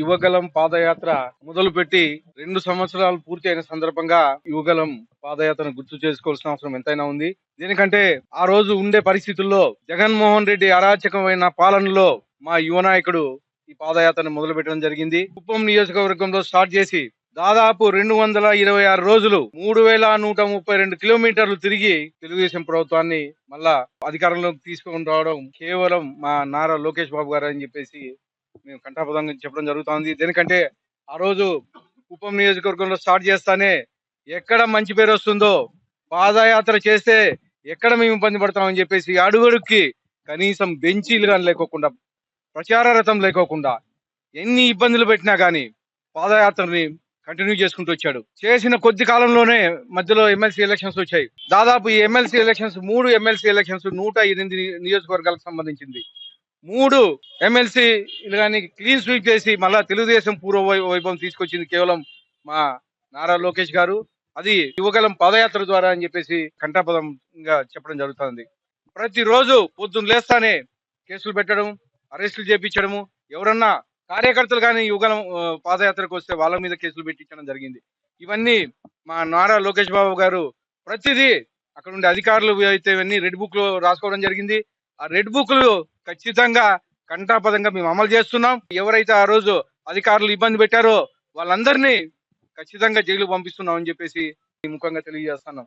యువగలం పాదయాత్ర మొదలుపెట్టి రెండు సంవత్సరాలు పూర్తి అయిన సందర్భంగా యువగలం పాదయాత్రను గుర్తు చేసుకోవాల్సిన అవసరం ఎంతైనా ఉంది. దీనికంటే ఆ రోజు ఉండే పరిస్థితుల్లో జగన్మోహన్ రెడ్డి అరాచకమైన పాలనలో మా యువ నాయకుడు ఈ పాదయాత్రను మొదలు పెట్టడం జరిగింది. కుప్పం నియోజకవర్గంలో స్టార్ట్ చేసి దాదాపు రెండు వందల ఇరవై ఆరు రోజులు మూడు వేల నూట ముప్పై రెండు కిలోమీటర్లు తిరిగి తెలుగుదేశం ప్రభుత్వాన్ని మళ్ళా అధికారంలోకి తీసుకొని రావడం కేవలం మా నారా లోకేష్ బాబు గారు అని చెప్పేసి మేము కంఠాపదంగా చెప్పడం జరుగుతుంది. దేనికంటే ఆ రోజు కుప్పం నియోజకవర్గంలో స్టార్ట్ చేస్తానే ఎక్కడ మంచి పేరు వస్తుందో పాదయాత్ర చేస్తే ఎక్కడ మేము ఇబ్బంది పడతామని చెప్పేసి అడుగడుక్కి కనీసం బెంచీలు కానీ లేకోకుండా ప్రచార రథం లేకోకుండా ఎన్ని ఇబ్బందులు పెట్టినా కానీ పాదయాత్రని కంటిన్యూ చేసుకుంటూ వచ్చాడు. చేసిన కొద్ది కాలంలోనే మధ్యలో ఎమ్మెల్సీ ఎలక్షన్స్ వచ్చాయి. దాదాపు ఈ ఎమ్మెల్సీ ఎలక్షన్స్ మూడు ఎమ్మెల్సీ ఎలక్షన్స్ నూట ఎనిమిది నియోజకవర్గాలకు సంబంధించింది. మూడు ఎమ్మెల్సీ కానీ క్లీన్ స్వీప్ చేసి మళ్ళా తెలుగుదేశం పూర్వ వై- వైభవం తీసుకొచ్చింది కేవలం మా నారా లోకేష్ గారు. అది యువకలం పాదయాత్ర ద్వారా అని చెప్పేసి కంఠాపదంగా చెప్పడం జరుగుతుంది. ప్రతిరోజు పొద్దున్న లేస్తానే కేసులు పెట్టడం అరెస్టులు చేపించడము ఎవరన్నా కార్యకర్తలు కానీ యువకలం పాదయాత్రకు వస్తే వాళ్ళ మీద కేసులు పెట్టించడం జరిగింది. ఇవన్నీ మా నారా లోకేష్ బాబు గారు ప్రతిదీ అక్కడ ఉండే అధికారులు అయితే ఇవన్నీ రెడ్ బుక్లో రాసుకోవడం జరిగింది. ఆ రెడ్ బుక్లు ఖచ్చితంగా కంటాపదంగా మేము అమలు చేస్తున్నాం. ఎవరైతే ఆ రోజు అధికారులు ఇబ్బంది పెట్టారో వాళ్ళందరినీ ఖచ్చితంగా జైలు పంపిస్తున్నాం అని చెప్పేసి ముఖంగా తెలియజేస్తున్నాం.